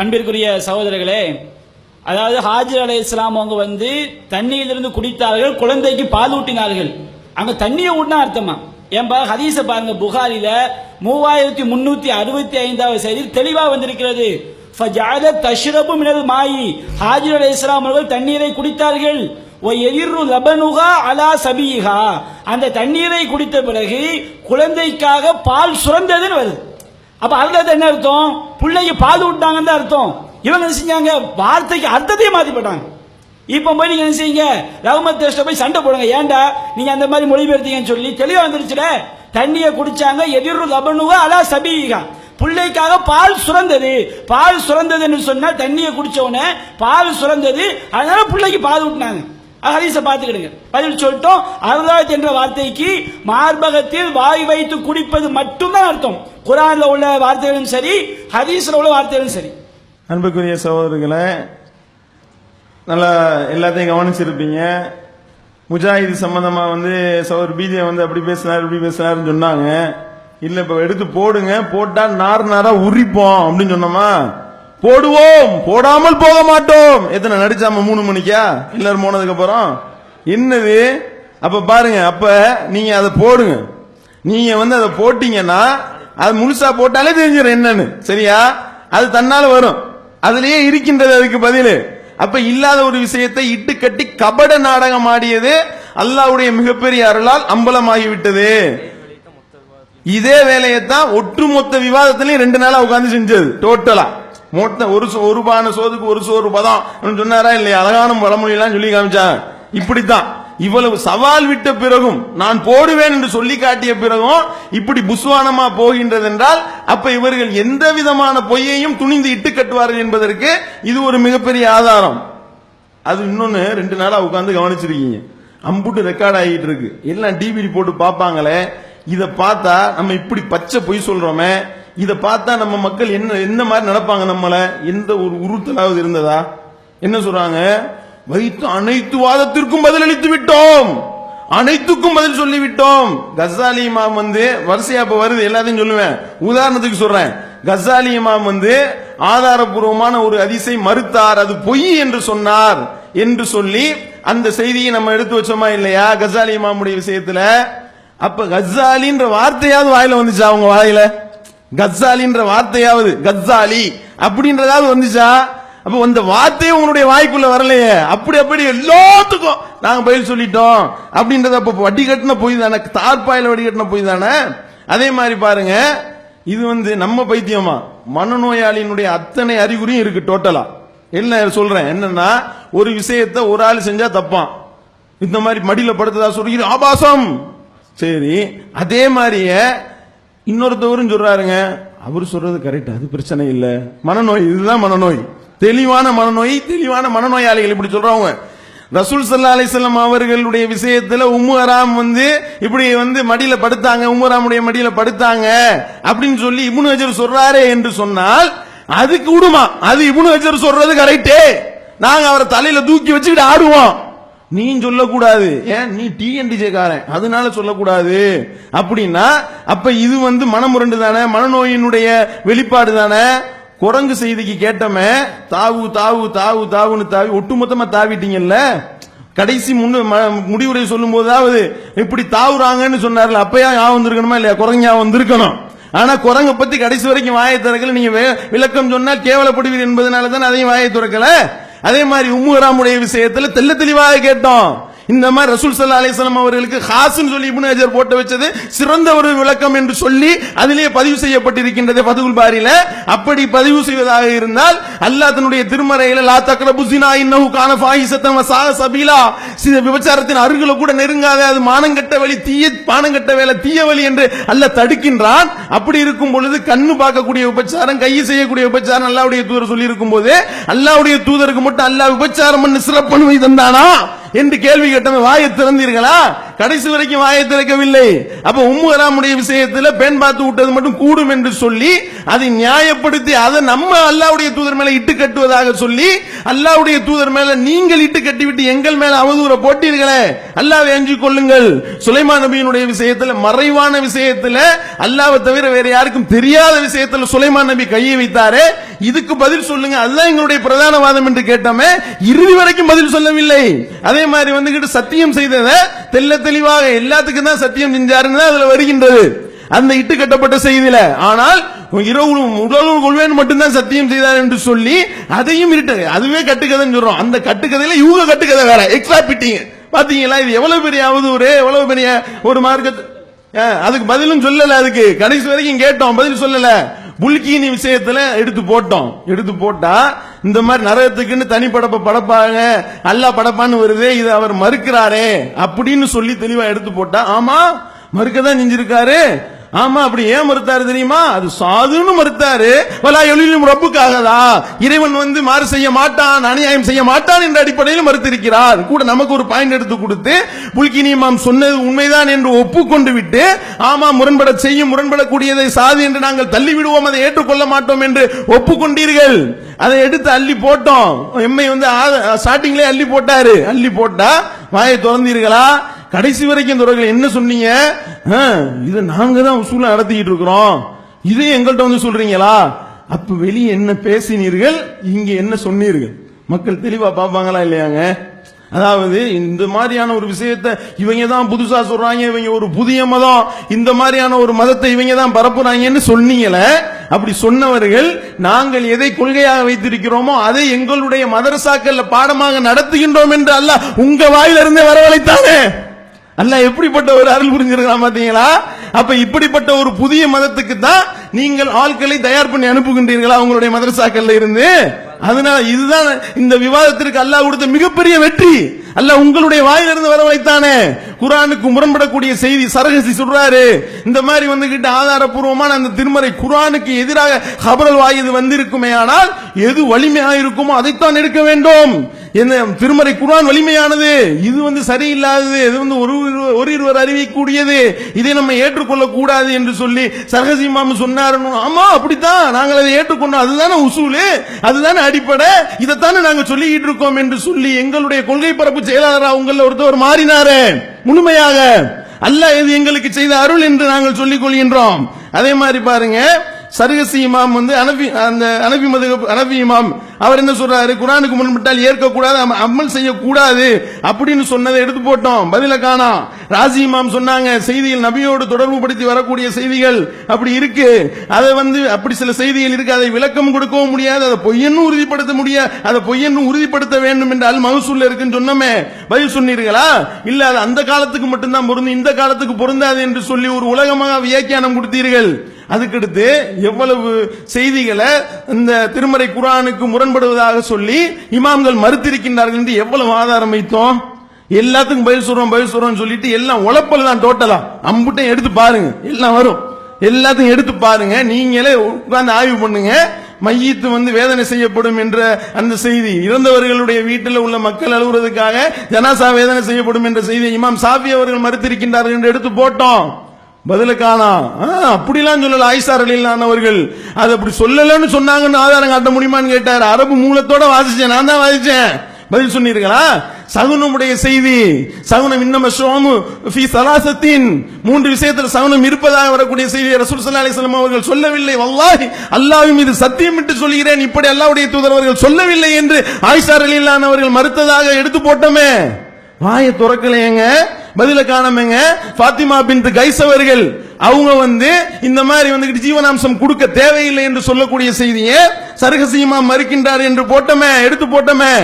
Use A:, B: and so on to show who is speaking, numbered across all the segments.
A: அன்பிற்குரிய சகோதரர்களே அதாவது ஹாஜர் அலை இஸ்லாம் அவங்க வந்து தண்ணியிலிருந்து குடித்தார்கள் குழந்தைக்கு பால் ஊட்டினார்கள். அங்க தண்ணியை ஊட்டினா அர்த்தமா? ஏன்பா ஹதீஸ பாருங்க புகாரில மூவாயிரத்தி முன்னூத்தி அறுபத்தி ஐந்தாவது செய்தி தெளிவா வந்திருக்கிறது. ஃபஜஅல தஷ்ரபு மினல் மாயி. ஹாஜர் அலை இஸ்லாம் அவர்கள் தண்ணீரை குடித்தார்கள். எதிர்ரு லபனுகா அலா சபீஹா. அந்த தண்ணீரை குடித்த பிறகு குழந்தைக்காக பால் சுரந்ததுன்னு வருது. அப்ப அதுல என்ன அர்த்தம்? பிள்ளைக்கு பால் விட்டாங்கன்னு தான் அர்த்தம். இவங்க என்ன செஞ்சாங்க? வார்த்தைக்கு அர்த்தத்தையே மாத்தி போட்டாங்க இப்ப போய் நீங்க என்ன செய்யுங்க? ரகுமத் தேஷ்ட போய் சண்டை போடுங்க. ஏன்டா? நீங்க அந்த மாதிரி மொழிபெயர்த்தீங்கன்னு சொல்லி தெளிவா வந்துருச்சுல? தண்ணியை குடிச்சாங்க. எதிர்ரு லபனுவா அலா சபீகா பிள்ளைக்காக பால் சுரந்தது. பால் சுரந்ததுன்னு சொன்னா தண்ணியை குடிச்ச உடனே பால் சுரந்தது. அதனால பிள்ளைக்கு பால் ஊட்டினாங்க. ஹரிச பார்த்துக்கிடுங்க. பதில் சொல்லிட்டோம் அருளாத் என்ற வார்த்தைக்கு மார்பகத்தில் வாய் வைத்து குடிப்பது மட்டும்தான் அர்த்தம். குரான்ல உள்ள வார்த்தைகளும் சரி ஹதீஸ்ல உள்ள வார்த்தைகளும் சரி.
B: அன்புக்குரிய சகோதரர்களை நல்லா எல்லாத்தையும் கவனிச்சிருப்பீங்க. முஜாஹிது சம்மந்தமாக வந்து சகோதர் பிஜே வந்து அப்படி பேசினார் இப்படி பேசினாருன்னு சொன்னாங்க. இல்லை இப்போ எடுத்து போடுங்க போட்டால் நார் நாராக உரிப்போம் அப்படின்னு சொன்னோமா? போடுவோம் போடாமல் போக மாட்டோம். எத்தனை நடிச்சாம மூணு மணிக்கா? எல்லாரும் போனதுக்கு அப்புறம்? என்னது? அப்ப பாருங்க அப்ப நீங்க அதை போடுங்க. நீங்க வந்து அதை போட்டீங்கன்னா அது முழுசா போட்டாலே தெரிஞ்சிடும் என்னன்னு. சரியா? அது தன்னால வரும். அதுலயே இருக்கின்றது அதுக்கு பதில். அப்ப இல்லாத ஒரு விஷயத்தை இட்டு கட்டி கபட நாடகம் ஆடியது அல்லாவுடைய மிகப்பெரிய அருளால் அம்பலமாகி விட்டது இதே வேலையைத்தான் ஒட்டுமொத்த விவாதத்திலையும் ரெண்டு நாளா உட்காந்து செஞ்சது டோட்டலா மொத்த ஒரு சோ- ஒரு பான சோதுக்கு ஒரு சோறு பதம் சொன்னாரா இல்லையா? அழகான பழமொழியெல்லாம் சொல்லி காமிச்சாங்க. இப்படித்தான். இவ்வளவு சவால் விட்ட பிறகும் நான் போடுவேன் என்று சொல்லி காட்டிய பிறகும் இப்படி புஸ்வானமா போகின்றது என்றால் அப்ப இவர்கள் எந்த விதமான பொய்யையும் துணிந்து இட்டு கட்டுவார்கள் என்பதற்கு இது ஒரு மிகப்பெரிய ஆதாரம். அது இன்னொன்னு ரெண்டு நாளா உட்கார்ந்து கவனிச்சிருக்கீங்க. அம்புட்டு ரெக்கார்ட் ஆகிட்டு இருக்கு. எல்லாம் டிவிடி போட்டு பார்ப்பாங்களே. இதை பார்த்தா நம்ம இப்படி பச்சை பொய் சொல்றோமே. இதை பார்த்தா நம்ம மக்கள் என்ன என்ன மாதிரி நடப்பாங்க நம்மள? எந்த ஒரு உறுத்தலாவது இருந்ததா? என்ன சொல்றாங்க? வைத்து அனைத்து வாதத்திற்கும் பதில் அளித்து விட்டோம். அனைத்துக்கும் பதில் சொல்லிவிட்டோம். கசாலி இமாம் வந்து வரிசையா இப்ப வருது எல்லாத்தையும் சொல்லுவேன். உதாரணத்துக்கு சொல்றேன். கசாலி இமாம் வந்து ஆதாரபூர்வமான ஒரு அதிசை மறுத்தார். அது பொய் என்று சொன்னார் என்று சொல்லி அந்த செய்தியை நம்ம எடுத்து வச்சோமா இல்லையா? கசாலி இமாமுடைய விஷயத்துல. அப்ப கசாலின்ற வார்த்தையாவது வாயில வந்துச்சா அவங்க வாயில? கசாலின்ற வார்த்தையாவது கசாலி அப்படின்றதாவது வந்துச்சா? அப்ப அந்த வார்த்தையே உங்களுடைய வாய்க்குள்ள வரலையே. அப்படி அப்படி எல்லாத்துக்கும் நாங்க பதில் சொல்லிட்டோம். அப்படின்றத அப்ப வட்டி கட்டின போய் தானே தார்பாயில வட்டி கட்டின போய் தானே? அதே மாதிரி பாருங்க இது வந்து நம்ம பைத்தியமா? மனநோயாளியினுடைய அத்தனை அறிகுறியும் இருக்கு டோட்டலா என்ன சொல்றேன் என்னன்னா ஒரு விஷயத்த ஒரு ஆள் செஞ்சா தப்பான் இந்த மாதிரி மடியில படுத்ததா சொல்றீங்க ஆபாசம். சரி அதே மாதிரியே இன்னொருத்தவரும் சொல்றாருங்க அவர் சொல்றது கரெக்ட் அது பிரச்சனை இல்ல. மனநோய் இதுதான் மனநோய். தெளிவான மனநோய் தெளிவான மனநோயாளிகள் இப்படி சொல்றவங்க. ரசூல் சல்லா அலிசல்லாம் அவர்களுடைய விஷயத்துல உம்முஹராம் வந்து இப்படி வந்து மடியில படுத்தாங்க உம்முஹராமுடைய மடியில படுத்தாங்க அப்படின்னு சொல்லி இப்னு ஹஜர் சொல்றாரே என்று சொன்னால் அதுக்கு விடுமா அது இப்னு ஹஜர் சொல்றது கரெக்டே நாங்க அவரை தலையில தூக்கி வச்சுக்கிட்டு ஆடுவோம். நீ சொல்லக்கூடாது. ஏன்? நீ டிஎன்டிஜே காரன். அதனால சொல்லக்கூடாது. அப்படின்னா அப்ப இது வந்து மனமுரண்டு தானே? மனநோயினுடைய வெளிப்பாடு தானே? குரங்கு செய்திக்கு கேட்டமே தாவு தாவு தாவு தாவுன்னு தாவி ஒட்டுமொத்தமா தாவிட்டீங்கல்ல? கடைசி முன்னு ம- முடிவுரை சொல்லும் போதாவது இப்படி தாவுறாங்கன்னு சொன்னார்ல அப்பயா ஞாபகம் வந்திருக்கணுமா இல்லையா? குரங்கு ஞாபகம் வந்திருக்கணும். ஆனா குரங்க பத்தி கடைசி வரைக்கும் வாயை திறக்கல. நீங்க வே- விளக்கம் சொன்னால் கேவலப்படுவீர் என்பதனால தான் அதையும் வாயை திறக்கல. அதே மாதிரி உம்முராமுடைய விஷயத்துல தெள்ள தெளிவாக கேட்டோம். இந்த மாதிரி ரசூல் சல்லா அலிஸ்லாம் அவர்களுக்கு ஹாசுன்னு சொல்லி இப்னு ஹஜர் போட்டு வச்சது சிறந்த ஒரு விளக்கம் என்று சொல்லி அதிலே பதிவு செய்யப்பட்டிருக்கின்றது பதுகுல் பாரியில அப்படி பதிவு செய்வதாக இருந்தால் அல்லாஹ் தன்னுடைய திருமறையில லா தக்ரபு சினா இன்னஹு கான ஃபாஹிசத்தம் வ சபீலா. சில விபச்சாரத்தின் அருகில கூட நெருங்காத அது மானங்கட்ட வழி தீய பானங்கட்ட வேலை தீய வழி என்று அல்லாஹ் தடுக்கின்றான். அப்படி இருக்கும் பொழுது கண்ணு பார்க்கக்கூடிய விபச்சாரம் கை செய்யக்கூடிய விபச்சாரம் அல்லாவுடைய தூதர் சொல்லி இருக்கும் போது அல்லாவுடைய தூதருக்கு மட்டும் அல்லாஹ் விபச்சாரம் பண்ணி சிறப்பனுமை தந்தானா? என்று கேள்வி கேட்டவன் வாயை திறந்தீர்களா? கடைசி வரைக்கும் வாயை திறக்கவில்லை. அப்ப உம்மு ஹராமுடைய விஷயத்துல பெண் பார்த்து விட்டது மட்டும் கூடும் என்று சொல்லி அதை நியாயப்படுத்தி அதை நம்ம அல்லாவுடைய தூதர் மேல இட்டு கட்டுவதாக சொல்லி அல்லாவுடைய தூதர் மேல நீங்கள் இட்டு கட்டிவிட்டு எங்கள் மேல அவதூற போட்டீர்களே. அல்லாஹ் அஞ்சிக் கொள்ளுங்கள். சுலைமான் நபியினுடைய விஷயத்துல மறைவான விஷயத்துல அல்லாவை தவிர வேற யாருக்கும் தெரியாத விஷயத்துல சுலைமான் நபி கையை வைத்தாரே. இதுக்கு பதில் சொல்லுங்க. அதுதான் எங்களுடைய பிரதான வாதம் என்று கேட்டோமே. இறுதி வரைக்கும் பதில் சொல்லவில்லை. அதே மாதிரி வந்துகிட்டு சத்தியம் செய்ததை தெல்ல தெளிவாக எல்லாத்துக்கும் தான் சத்தியம் செஞ்சாருன்னு அதுல வருகின்றது. அந்த இட்டு கட்டப்பட்ட செய்தியில. ஆனால் இரவு உடலும் கொள்வேன் மட்டும்தான் சத்தியம் செய்தார் என்று சொல்லி அதையும் இருட்டு அதுவே கட்டுக்கதைன்னு சொல்றோம். அந்த கட்டுக்கதையில இவங்க கட்டுக்கதை வேற. எக்ஸ்ட்ரா பிட்டிங்க பாத்தீங்களா? இது எவ்வளவு பெரிய அவதூறு எவ்வளவு பெரிய ஒரு மார்க்கத்து அதுக்கு பதிலும் சொல்லல அதுக்கு. கடைசி வரைக்கும் கேட்டோம். பதில் சொல்லல. புல்கினி விஷயத்துல எடுத்து போட்டோம். எடுத்து போட்டா இந்த மாதிரி நரகத்துக்குன்னு தனி படப்ப படப்பாங்க அல்லா படப்பான்னு வருதே இது அவர் மறுக்கிறாரே அப்படின்னு சொல்லி தெளிவா எடுத்து போட்டா ஆமா மறுக்கதான் செஞ்சிருக்காரு. ஆமா அப்படி ஏன் மறுத்தாரு தெரியுமா? அது சாதுன்னு மறுத்தாரு. வலா எழிலும் ரப்புக்காகதா? இறைவன் வந்து மாறு செய்ய மாட்டான் அநியாயம் செய்ய மாட்டான் என்ற அடிப்படையில் மறுத்திருக்கிறார். கூட நமக்கு ஒரு பாயிண்ட் எடுத்து கொடுத்து புல்கினி மாம் சொன்னது உண்மைதான் என்று ஒப்புக்கொண்டு விட்டு ஆமா முரண்பட செய்யும் முரண்படக்கூடியதை சாது என்று நாங்கள் தள்ளி விடுவோம் அதை ஏற்றுக்கொள்ள மாட்டோம் என்று ஒப்புக்கொண்டீர்கள். அதை எடுத்து அள்ளி போட்டோம். எம்மை வந்து ஸ்டார்டிங்லேயே அள்ளி போட்டாரு. அள்ளி போட்டா வாயை திறந்தீர்களா? கடைசி வரைக்கும் தொடர்கள் என்ன சொன்னீங்க? ஆ, இது நாங்க தான் உசூல நடத்திக்கிட்டு இருக்கிறோம். இதே எங்கள்கிட்ட வந்து சொல்றீங்களா? அப்ப வெளியே என்ன பேசினீர்கள்? இங்க என்ன சொன்னீர்கள்? மக்கள் தெளிவா பார்ப்பாங்களா இல்லையாங்க? அதாவது இந்த மாதிரியான ஒரு விஷயத்தை இவங்க தான் புதுசா சொல்றாங்க இவங்க ஒரு புதிய மதம். இந்த மாதிரியான ஒரு மதத்தை இவங்க தான் பரப்புறாங்கன்னு சொன்னீங்களே அப்படி சொன்னவர்கள் நாங்கள் எதை கொள்கையாக வைத்திருக்கிறோமோ அதை எங்களுடைய மதரசாக்கள் பாடமாக நடத்துகின்றோம் என்று அல்ல உங்க வாயிலிருந்தே வரவழைத்தானே? அல்ல எப்படிப்பட்ட ஒரு அருள் புரிஞ்சிருக்கலாம் பாத்தீங்களா? அப்ப இப்படிப்பட்ட ஒரு புதிய மதத்துக்கு தான் நீங்கள் ஆட்களை தயார் பண்ணி அனுப்புகின்றீர்களா உங்களுடைய மதரசாக்கள்ல இருந்து? அதனால இதுதான் இந்த விவாதத்திற்கு அல்லாஹ் கொடுத்த மிகப்பெரிய வெற்றி. அல்லாஹ் உங்களுடைய வாயிலிருந்து வரவழைத்தானே. குரானுக்கு முரண்படக்கூடிய செய்தி சரகசி சொல்றாரு. இந்த மாதிரி வந்துகிட்டு ஆதாரப்பூர்வமான அந்த திருமறை குரானுக்கு எதிராக ஹபரல் வாயுது வந்திருக்குமே ஆனால் எது வலிமையாக இருக்குமோ அதைத்தான் எடுக்க வேண்டும். என்ன திருமறை குரான் வலிமையானது. இது வந்து சரியில்லாதது. இது வந்து ஒரு ஒரு- இருவர் அறிவிக்கக்கூடியது. இதை நம்ம ஏற்றுக்கொள்ள கூடாது என்று சொல்லி சரகசி மாமு சொன்னாரு ஆமா அப்படித்தான். நாங்கள் அதை ஏற்றுக்கொண்டோம். அதுதானே உசூலு. அதுதானே அடிப்படை. இதைத்தானே நாங்க சொல்லிக்கிட்டு இருக்கோம் என்று சொல்லி எங்களுடைய கொள்கை பரப்பு செயலாளராக அவங்கள ஒருத்தவர் மாறினாரு. முழுமையாக. அல்லாஹ் இது எங்களுக்கு செய்த அருள் என்று நாங்கள் சொல்லிக் கொள்கின்றோம். அதே மாதிரி பாருங்க சருகசி இமாம் வந்து அனபி அந்த அனபி மது அனபி இமாம். அவர் என்ன சொல்றாரு? குரானுக்கு முன்பட்டால் ஏற்கக்கூடாது அமல் செய்யக்கூடாது அப்படின்னு சொன்னதை எடுத்து போட்டோம். பதில காணா ராசி இமாம் சொன்னாங்க செய்தியில் நபியோடு தொடர்பு படுத்தி வரக்கூடிய செய்திகள் அப்படி இருக்கு. அதை வந்து அப்படி சில செய்திகள் இருக்கு. அதை விளக்கம் கொடுக்கவும் முடியாது. அதை பொய்யன்னு உறுதிப்படுத்த முடியாது அதை பொய்யன்னு உறுதிப்படுத்த வேண்டும் என்றால் மகசூல்ல இருக்குன்னு சொன்னோமே. பதில் சொன்னீர்களா? இல்ல அது அந்த காலத்துக்கு மட்டும்தான் பொருந்து இந்த காலத்துக்கு பொருந்தாது என்று சொல்லி ஒரு உலகமாக வியாக்கியானம் கொடுத்தீர்கள். அதுக்கடுத்து எவ்வளவு செய்திகளை இந்த திருமறை குரானுக்கு முரண்படுவதாக சொல்லி இமாம்கள் மறுத்திருக்கின்றார்கள் என்று எவ்வளவு ஆதாரம் வைத்தோம்? எல்லாத்துக்கும் பயில் சொல்றோம் பயில் சொல்றோம் சொல்லிட்டு எல்லாம் உழப்பல் தான் டோட்டலா அம்புட்டையும் எடுத்து பாருங்க எல்லாம் வரும். எல்லாத்தையும் எடுத்து பாருங்க நீங்களே உட்கார்ந்து ஆய்வு பண்ணுங்க. மையத்து வந்து வேதனை செய்யப்படும் என்ற அந்த செய்தி இறந்தவர்களுடைய வீட்டில் உள்ள மக்கள் அழுகுறதுக்காக ஜனாசா வேதனை செய்யப்படும் என்ற செய்தி இமாம் சாஃபி அவர்கள் மறுத்திருக்கின்றார்கள் என்று எடுத்து போட்டோம். பதிலுக்கானா? காணா அப்படிலாம் சொல்லல. ஆயிஷா ரலியல்லாஹு அவர்கள். அது அப்படி சொல்லலன்னு சொன்னாங்கன்னு ஆதாரம் காட்ட முடியுமான்னு கேட்டார். அரபு மூலத்தோட வாசிச்சேன். நான் தான் வாசிச்சேன். பதில் சொன்னீர்களா? சகுனமுடைய செய்தி சகுனம் இன்னம ஷோமு ஃபி சலாசத்தின். மூன்று விஷயத்தில் சகுனம் இருப்பதாக வரக்கூடிய செய்தியை ரசூல் சல்லா அலிஸ்லாம் அவர்கள் சொல்லவில்லை. வல்லாஹி அல்லாஹ்வின் மீது சத்தியமிட்டு சொல்கிறேன். இப்படி அல்லாவுடைய தூதர் அவர்கள் சொல்லவில்லை என்று ஆயிஷா ரலியல்லாஹு அவர்கள் மறுத்ததாக எடுத்து போட்டோமே. வாயை துறக்கலையேங்க. பதில காணாமங்க பாத்திமா பின் கைஸ் அவர்கள் அவங்க வந்து இந்த மாதிரி வந்துகிட்டு ஜீவனாம்சம் கொடுக்க தேவையில்லை என்று சொல்லக்கூடிய செய்தியை சரகசியமா மறுக்கின்றார் என்று போட்டோமே எடுத்து போட்டோமே.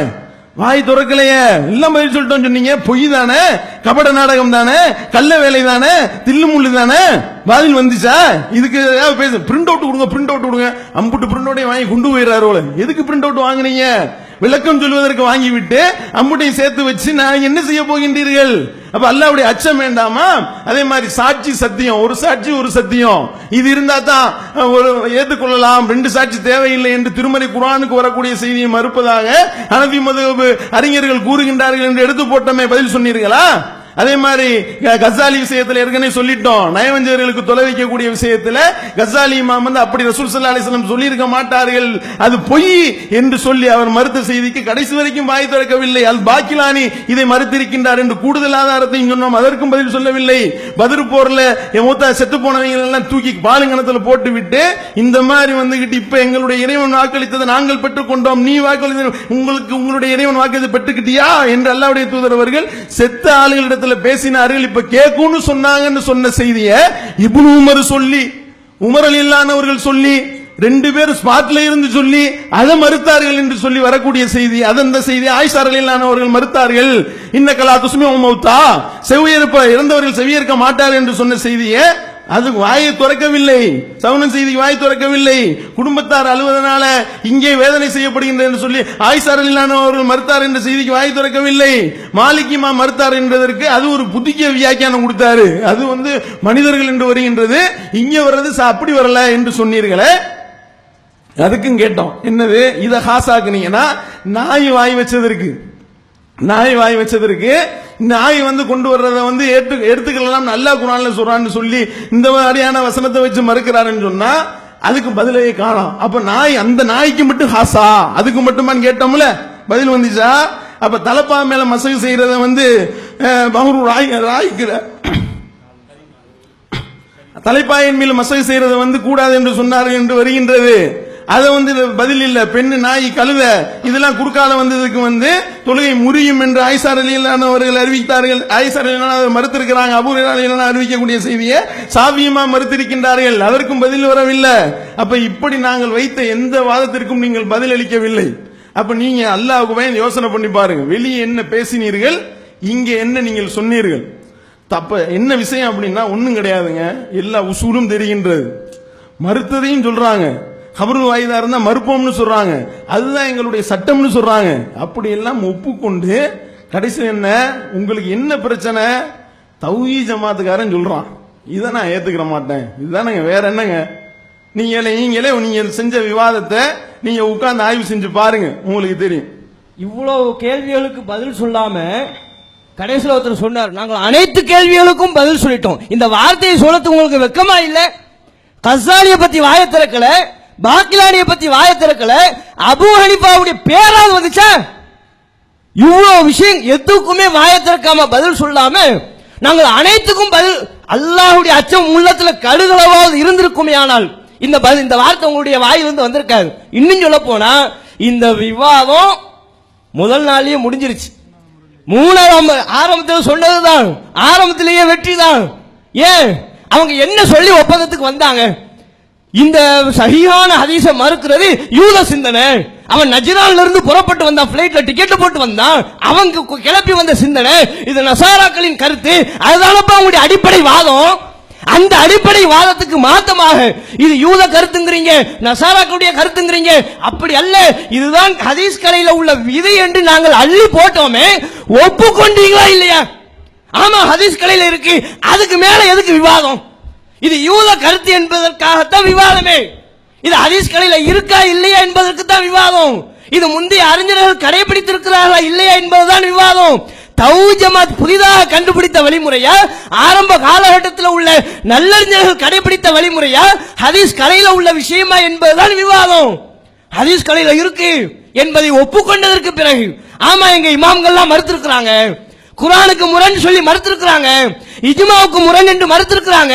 B: வாய் திறக்கலையே. எல்லாம் பதில் சொல்லிட்டோம் சொன்னீங்க. பொய் தானே? கபட நாடகம் தானே? கள்ள வேலை தானே? தில்லு முள்ளு தானே? பதில் வந்துச்சா? இதுக்கு ஏதாவது பேச. பிரிண்ட் அவுட் கொடுங்க பிரிண்ட் அவுட் கொடுங்க. அம்புட்டு பிரிண்ட் அவுட்டை வாங்கி கொண்டு போயிடுறாரு எதுக்கு பிரிண்ட் அவுட் வாங்குனீங்க? விளக்கம் சொல்வதற்கு வாங்கிவிட்டு அம்முட்டையும் சேர்த்து வச்சு நான் என்ன செய்ய போகின்றீர்கள்? அப்ப அல்லாவுடைய அச்சம் வேண்டாமா? அதே மாதிரி சாட்சி சத்தியம் ஒரு சாட்சி ஒரு சத்தியம். இது இருந்தா தான் ஒரு ஏற்றுக்கொள்ளலாம். ரெண்டு சாட்சி தேவையில்லை என்று திருமறை குரானுக்கு வரக்கூடிய செய்தியை மறுப்பதாக அனபி மதுஹப் அறிஞர்கள் கூறுகின்றார்கள் என்று எடுத்து போட்டமே பதில் சொன்னீர்களா? அதே மாதிரி க- கசாலி விஷயத்துல ஏற்கனவே சொல்லிட்டோம். நயவஞ்சர்களுக்கு தொலை வைக்கக்கூடிய விஷயத்துல கசாலி இமாம் வந்து அப்படி ரசூல் சல்லா அலைஹி சொல்லியிருக்க மாட்டார்கள். அது பொய் என்று சொல்லி அவர் மறுத்த செய்திக்கு கடைசி வரைக்கும் வாய் திறக்கவில்லை. அல் பாக்கிலானி இதை மறுத்திருக்கின்றார் என்று கூடுதல் ஆதாரத்தையும் சொன்னோம். அதற்கும் பதில் சொல்லவில்லை. பதில் போர்ல என் மூத்தா செத்து போனவங்க எல்லாம் தூக்கி பாலுங்கணத்துல போட்டு விட்டு இந்த மாதிரி வந்துகிட்டு இப்ப எங்களுடைய இறைவன் வாக்களித்ததை நாங்கள் பெற்றுக்கொண்டோம். நீ வாக்களித்த உங்களுக்கு உங்களுடைய இறைவன் வாக்களித்து பெற்றுக்கிட்டியா? என்று அல்லாவுடைய தூதரவர்கள் செத்த ஆளுகளிடத்தில் இடத்துல பேசினார்கள் இப்ப கேக்கும்னு சொன்னாங்கன்னு சொன்ன செய்திய இப்னு உமர் சொல்லி உமரல் அலில்லானவர்கள் சொல்லி ரெண்டு பேரும் ஸ்பாட்ல இருந்து சொல்லி அதை மறுத்தார்கள் என்று சொல்லி வரக்கூடிய செய்தி அதந்த செய்தி ஆயிஷா அலில்லானவர்கள் மறுத்தார்கள். இன்ன கலா துசுமி மௌத்தா செவ்வியற்ப இறந்தவர்கள் செவியிருக்க மாட்டார் என்று சொன்ன செய்தியை அது வாயை துறக்கவில்லை. சவுனம் செய்திக்கு வாய் திறக்கவில்லை. குடும்பத்தார் அழுவதனால இங்கே வேதனை செய்யப்படுகின்ற என்று சொல்லி ஆயிஷார் அவர்கள் மறுத்தார் என்ற செய்திக்கு வாய் திறக்கவில்லை. மாலிகிமா மறுத்தார் என்பதற்கு அது ஒரு புதுக்கிய வியாக்கியானம் கொடுத்தாரு. அது வந்து மனிதர்கள் என்று வருகின்றது. இங்கே வர்றது அப்படி வரல என்று சொன்னீர்களே. அதுக்கும் கேட்டோம். என்னது? இதை ஹாசாக்குனீங்கன்னா நாய் வாய் வச்சதற்கு நாய் வாய் வச்சதற்கு நாய் வந்து கொண்டு வர்றதை வந்து ஏற்று எடுத்துக்கலாம் நல்லா குரான்ல சொல்றான்னு சொல்லி இந்த மாதிரியான வசனத்தை வச்சு மறுக்கிறாருன்னு சொன்னா அதுக்கு பதிலையே காணும். அப்ப நாய் அந்த நாய்க்கு மட்டும் ஹாசா. அதுக்கு மட்டுமான்னு கேட்டோம்ல? பதில் வந்துச்சா? அப்ப தலப்பா மேல மசகு செய்யறத வந்து பவுரு ராய் ராய்க்கிற தலைப்பாயின் மேல் மசகு செய்யறது வந்து கூடாது என்று சொன்னார் என்று வருகின்றது. அதை வந்து பதில் இல்ல. பெண்ணு நாய் கழுத இதெல்லாம் குறுக்கால வந்ததுக்கு வந்து தொழுகை முறியும் என்று ஆயிசார் அவர்கள் அறிவித்தார்கள். ஆயிசார் அலிலான மறுத்திருக்கிறாங்க. அபூர் அலிலான அறிவிக்கக்கூடிய செய்தியை சாவியமா மறுத்திருக்கின்றார்கள். அதற்கும் பதில் வரவில்லை. அப்ப இப்படி நாங்கள் வைத்த எந்த வாதத்திற்கும் நீங்கள் பதில் அளிக்கவில்லை. அப்ப நீங்க அல்லாவுக்கு பயன் யோசனை பண்ணி பாருங்க. வெளியே என்ன பேசினீர்கள் இங்க என்ன நீங்கள் சொன்னீர்கள். தப்ப என்ன விஷயம் அப்படின்னா ஒன்றும் கிடையாதுங்க. எல்லா உசூலும் தெரிகின்றது. மறுத்ததையும் சொல்றாங்க. கபரு வாயுதா இருந்தா மறுப்போம்னு சொல்றாங்க. அதுதான் எங்களுடைய சட்டம்னு சொல்றாங்க. அப்படி எல்லாம் ஒப்புக்கொண்டு கடைசியில் என்ன? உங்களுக்கு என்ன பிரச்சனை? தௌஹி ஜமாத்துக்காரன் சொல்றான். இதை நான் ஏத்துக்கிற மாட்டேன். இதுதானங்க வேற என்னங்க? நீங்களே நீங்களே நீங்க செஞ்ச விவாதத்தை நீங்க உட்கார்ந்து ஆய்வு செஞ்சு பாருங்க. உங்களுக்கு தெரியும்.
C: இவ்வளவு கேள்விகளுக்கு பதில் சொல்லாம கடைசியில் ஒருத்தர் சொன்னார் நாங்கள் அனைத்து கேள்விகளுக்கும் பதில் சொல்லிட்டோம். இந்த வார்த்தையை சொல்லத்து உங்களுக்கு வெக்கமா இல்லை? கசாலியை பத்தி வாய திறக்கல? பாக்கிலானிய பத்தி வாய திறக்கல. அபு ஹனிஃபாவுடைய பேராது வந்துச்சா? இவ்வளவு விஷயம் எதுக்குமே வாய திறக்காம பதில் சொல்லாம நாங்கள் அனைத்துக்கும் பதில் அல்லாஹுடைய அச்சம் உள்ளத்துல கடுகளவாவது இருந்திருக்குமே ஆனால் இந்த பதில் இந்த வார்த்தை உங்களுடைய வாயிலிருந்து வந்திருக்காது. இன்னும் சொல்ல போனா இந்த விவாதம் முதல் நாளையே முடிஞ்சிருச்சு. மூணாவது ஆரம்பத்தில் சொன்னதுதான். ஆரம்பத்திலேயே வெற்றி தான் ஏன்? அவங்க என்ன சொல்லி ஒப்பந்தத்துக்கு வந்தாங்க? இந்த சகியான ஹதீஸை மறுக்கிறது யூத சிந்தனை. அவன் நஜ்ரான்ல இருந்து புறப்பட்டு வந்தான் பிளைட்ல டிக்கெட் போட்டு வந்தான். அவங்க கு- கிளப்பி வந்த சிந்தனை. இது நசாராக்களின் கருத்து. அதுதானப்ப அவங்களுடைய அடிப்படை வாதம். அந்த அடிப்படை வாதத்துக்கு மாத்தமாக இது யூத கருத்துங்கிறீங்க நசாராக்களுடைய கருத்துங்கிறீங்க. அப்படி அல்ல இதுதான் ஹதீஸ் கலையில உள்ள விதி என்று நாங்கள் அள்ளி போட்டோமே. ஒப்புக்கொண்டீங்களா இல்லையா? ஆமா ஹதீஸ் கலையில இருக்கு. அதுக்கு மேல எதுக்கு விவாதம்? இது யூத கருத்து என்பதற்காகத்தான் விவாதமே. இது ஹதீஸ் இருக்கா இல்லையா என்பதற்கு தான் விவாதம். இது முந்தைய அறிஞர்கள் கடைபிடித்திருக்கிறார்களா இல்லையா என்பதுதான் விவாதம். தௌ ஜமாத் புதிதாக கண்டுபிடித்த வழிமுறையா? ஆரம்ப காலகட்டத்தில் உள்ள நல்லறிஞர்கள் கடைபிடித்த வழிமுறையா? ஹதீஸ் கலையில உள்ள விஷயமா என்பதுதான் விவாதம். ஹதீஸ் கலையில இருக்கு என்பதை ஒப்புக்கொண்டதற்கு பிறகு ஆமா எங்க இமாம்கள்லாம் மறுத்திருக்கிறாங்க. குரானுக்கு முரண் சொல்லி மறுத்திருக்கிறாங்க. இஜ்மாவுக்கு முரண் என்று மறுத்திருக்கிறாங்க.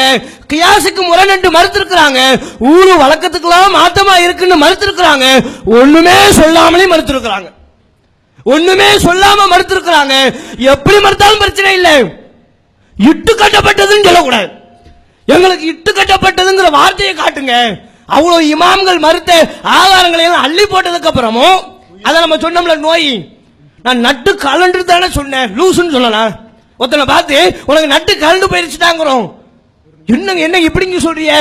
C: கியாசுக்கு முரண் என்று மறுத்திருக்கிறாங்க. ஊரு வழக்கத்துக்கெல்லாம் மாத்தமா இருக்குன்னு மறுத்திருக்கிறாங்க. ஒண்ணுமே சொல்லாமலே மறுத்திருக்கிறாங்க. ஒண்ணுமே சொல்லாம மறுத்திருக்கிறாங்க. எப்படி மறுத்தாலும் பிரச்சனை இல்லை. இட்டு கட்டப்பட்டதுன்னு சொல்லக்கூடாது. எங்களுக்கு இட்டு கட்டப்பட்டதுங்கிற வார்த்தையை காட்டுங்க. அவ்வளவு இமாம்கள் மறுத்த ஆதாரங்களை எல்லாம் அள்ளி போட்டதுக்கு அப்புறமும் அதை நம்ம சொன்னோம்ல நோய் நான் நட்டு கலண்டு தானே சொன்னேன். லூசுன்னு சொல்லலாம் ஒருத்தனை பார்த்து உனக்கு நட்டு கலண்டு போயிருச்சுட்டாங்கிறோம். என்னங்க என்ன இப்படிங்க சொல்றீங்க?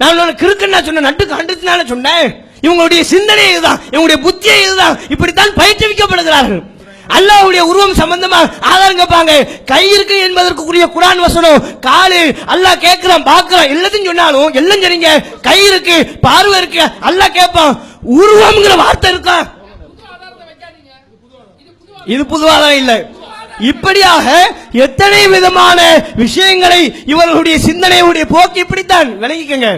C: நான் உனக்கு கிறுக்குன்னு சொன்னேன். நட்டு கலண்டுனால சொன்னேன். இவங்களுடைய சிந்தனை இதுதான். இவங்களுடைய புத்தியே இதுதான். இப்படித்தான் பயிற்றுவிக்கப்படுகிறார்கள். அல்லாஹ்வுடைய உருவம் சம்பந்தமா ஆதாரம் கேட்பாங்க. கை இருக்கு என்பதற்குரிய குரான் வசனம். காலு அல்லாஹ் கேட்கிறான் பார்க்கறான். எல்லாத்தையும் சொன்னாலும் எல்லாம் சரிங்க கை இருக்கு பார்வை இருக்கு அல்லாஹ் கேட்பான். உருவம்ங்கிற வார்த்தை இருக்கான் இது புது இல்லை. இப்படியாக எத்தனை விதமான விஷயங்களை இவர்களுடைய சிந்தனையுடைய போக்கு இப்படித்தான். விளங்கிக்கங்க.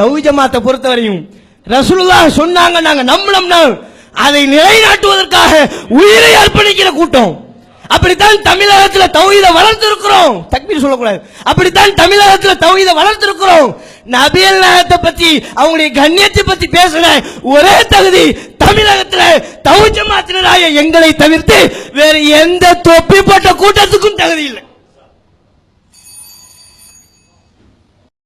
C: தௌஹி ஜமாத்தை பொறுத்தவரையும் ரசூலுல்லாஹ் சொன்னாங்க நாங்க நம்பினோம்னா அதை நிலைநாட்டுவதற்காக உயிரை அர்ப்பணிக்கிற கூட்டம். அப்படித்தான் தமிழகத்தில் தௌஹீத வளர்த்திருக்கிறோம். தக்பீர் சொல்லக்கூடாது. அப்படித்தான் தமிழகத்தில் தௌஹீத வளர்த்திருக்கிறோம். நபியல் நாயகத்தை பத்தி அவங்களுடைய கண்ணியத்தை பத்தி பேசுற ஒரே தகுதி தமிழகத்துல தௌஹீத் ஜமாத்தினராய எங்களை தவிர்த்து வேற எந்த தொப்பி போட்ட கூட்டத்துக்கும் தகுதி இல்லை.